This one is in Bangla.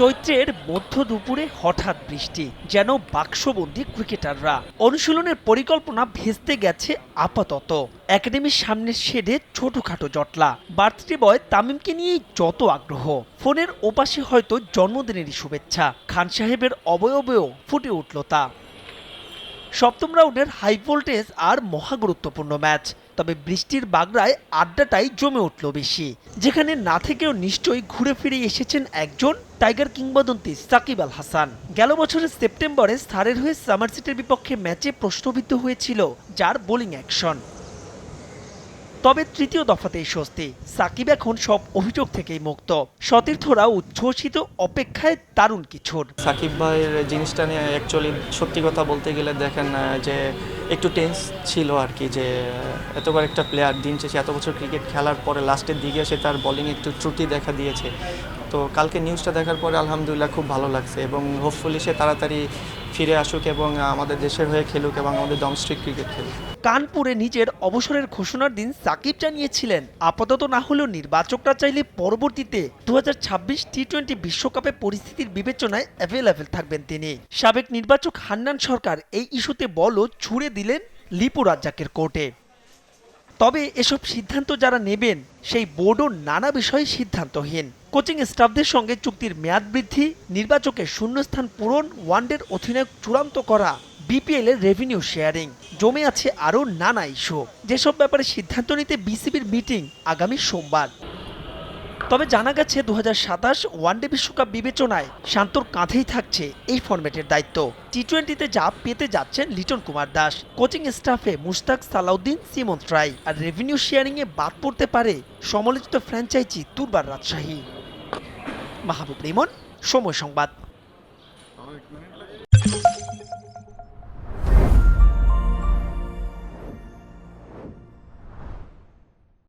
চৈত্রের মধ্য দুপুরে হঠাৎ বৃষ্টি, যেন বাক্সবন্দি ক্রিকেটাররা। অনুশীলনের পরিকল্পনা ভেস্তে গেছে আপাতত। একাডেমির সামনের শেডে ছোটখাটো জটলা। বার্থডে বয় তামিমকে নিয়েই যত আগ্রহ। ফোনের ওপাশে হয়তো জন্মদিনেরই শুভেচ্ছা। খান সাহেবের অবয়বেও ফুটে উঠল তা। সপ্তম রাউন্ডের হাই ভোল্টেজ আর মহা গুরুত্বপূর্ণ ম্যাচ তবে বৃষ্টির বাগড়ায় আড্ডাটাই জমে উঠল বেশি। যেখানে না থেকেও নিশ্চয়ই ঘুরে ফিরে এসেছেন একজন টাইগার কিংবদন্তি সাকিব আল হাসান। গেল বছরের সেপ্টেম্বরে স্থারের হয়ে সামারসিটের বিপক্ষে ম্যাচে প্রশ্নবিদ্ধ হয়েছিল যার বোলিং অ্যাকশন। তবে তৃতীয় দফাতেই স্বস্তি। সাকিব এখন সব অভিযোগ থেকেই মুক্ত। সতীর্থরা উচ্ছ্বসিত অপেক্ষায় দারুণ কিছুর সাকিব ভাইয়ের জিনিসটা নিয়ে অ্যাকচুয়ালি সত্যি কথা বলতে গেলে দেখেন যে একটু টেন্স ছিল আর কি, যে এতবার একটা প্লেয়ার দিন শেষে এত বছর ক্রিকেট খেলার পরে লাস্টের দিকে এসে তার বলিং একটু ত্রুটি দেখা দিয়েছে। তো কালকে নিউজটা দেখার পরে আলহামদুলিল্লাহ খুব ভালো লাগছে এবং হোপফুলি সে তাড়াতাড়ি ফিরে আসুক এবং আমাদের দেশের হয়ে খেলুক এবং আমাদের ডোমেস্টিক ক্রিকেট খেলুক। কানপুরে নিজের অবসরের ঘোষণার দিন সাকিব জানিয়েছিলেন, আপাতত না হলেও নির্বাচকরা চাইলে পরবর্তীতে দু হাজার ছাব্বিশ টি টোয়েন্টি বিশ্বকাপে পরিস্থিতির বিবেচনায় অ্যাভেলেবেল থাকবেন তিনি। সাবেক নির্বাচক হান্নান সরকার এই ইস্যুতে বলও ছুড়ে দিলেন লিপু রাজ্জাকের কোর্টে। তবে এসব সিদ্ধান্ত যারা নেবেন, সেই বোর্ডও নানা বিষয়ে সিদ্ধান্তহীন। কোচিং স্টাফদের সঙ্গে চুক্তির মেয়াদ বৃদ্ধি নির্বাচকের শূন্যস্থান পূরণ, ওয়ানডের অধিনায়ক চূড়ান্ত করা, বিপিএল এর রেভিনিউ শেয়ারিং জমে আছে আরও নানা ইস্যু। যেসব ব্যাপারে সিদ্ধান্ত নিতে বিসিবির মিটিং আগামী সোমবার। তবে জানা গেছে দুহাজার সাতাশ ওয়ানডে বিশ্বকাপ বিবেচনায় শান্তর কাঁধেই থাকছে এই ফরম্যাটের দায়িত্ব। টি টোয়েন্টিতে যা পেতে যাচ্ছেন লিটন কুমার দাস, কোচিং স্টাফে মুশতাক সালাউদ্দিন, সিমন ট্রাই আর রেভিনিউ শেয়ারিংয়ে বাদ পড়তে পারে সমালোচিত ফ্র্যাঞ্চাইজি তুরবার রাজশাহী। মাহবুব রিমন, সময় সংবাদ।